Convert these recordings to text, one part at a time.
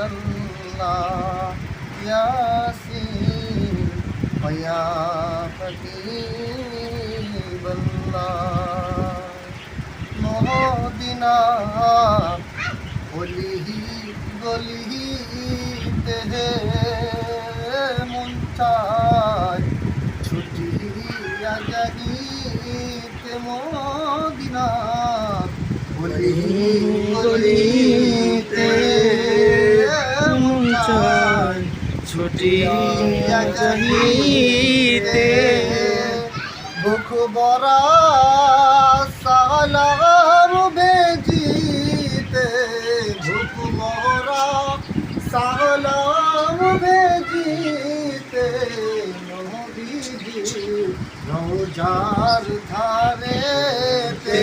রসুল্লাহ ইয়াসিন হয়া ফকিবল্লাহ মহদিনা অলিহি গলিহিতে মন চায়। ছুটিয়া জাগিতে মদিনা ছুটিয়া জাগিতে বুক বরা সালাম বেজিতে। বুক বরা সালাম বেজিতে। নবীজি রোজার ধারে তে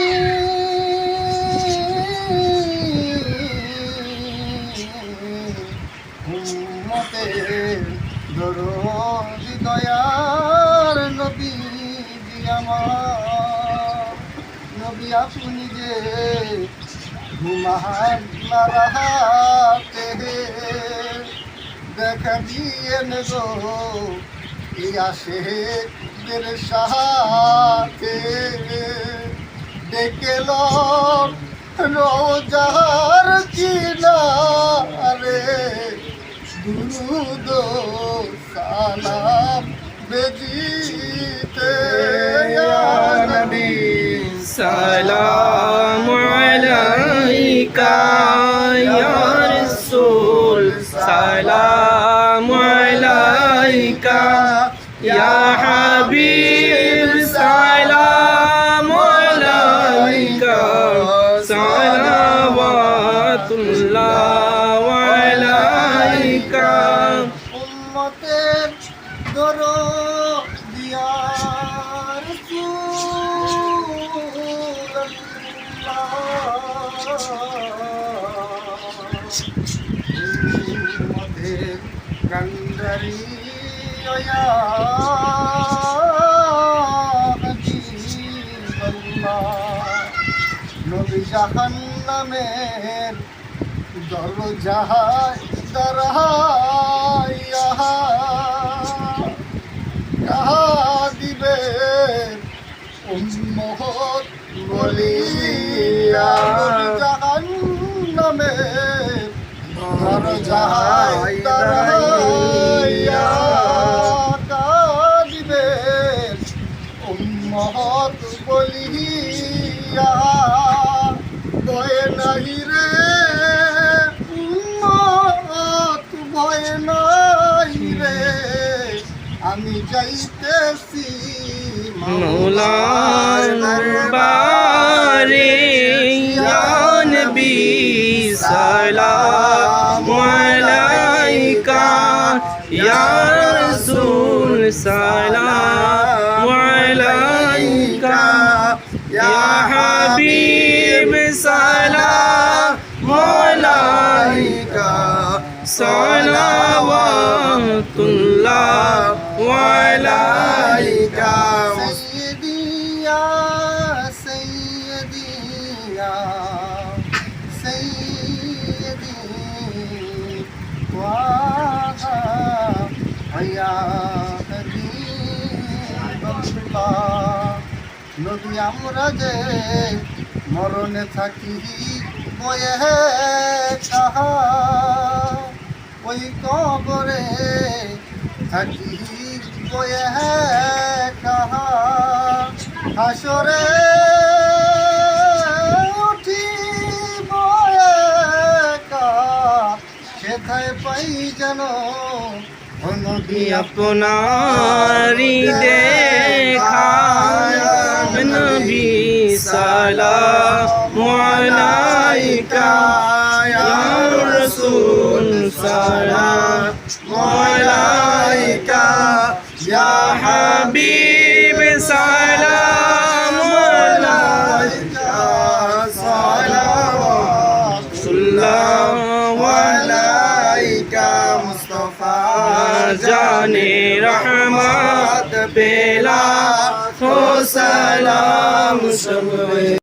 উম্মতের দরদি দয়ার নবীজি আমার। নবী আপনি যে ঘুমাহান রাহাতে দেখা দিয়ে এই আসে সাথে ডেকে রোজার কিনারে দুরুদ সালাম বেজিতে ইয়া নবী সালাম আলাইকা ইয়া রাসূল সালাম আলাইকা ইয়া হাবিব সালাম আলাইকা সালাওয়াতুল্লাহ আলাইকা উম্মতের দরদিয়ার উম্মতের কান্দারি নবী জাহান্নামের দরহাইয়া কাহা দিবে উম্মত বলিয়া জাহান্নামে দরজায় দরহাইয়া কাহা দিবে উম্মত বলিয়া ভয় নাই রে যাইতেছি মৌলার দরবারে ইয়া নবী সালাম আলাইকা ইয়া রাসূল সালাম আলাইকা ইয়া হাবিব সালাম আলাইকা rahmatullah wa alaika sayyidi ya sayyidi ya sayyidi wa ya habiballah নবী আমরা যে মরণে থাকি বয়ে সাহা ওই কবরে থাকি বয়ে কাহা হাসরে উঠি বয়ে কা সেথায় পাই যেন নদী আপনারি দেখা। নবী সালাম আলাইকা। ইয়া রসুল সারা মলাইকা ইয়া হাবিব সালাম আলাইকা সালাম আলাইকা, মুস্তাফা জানে রহমত বেলা সালাম সব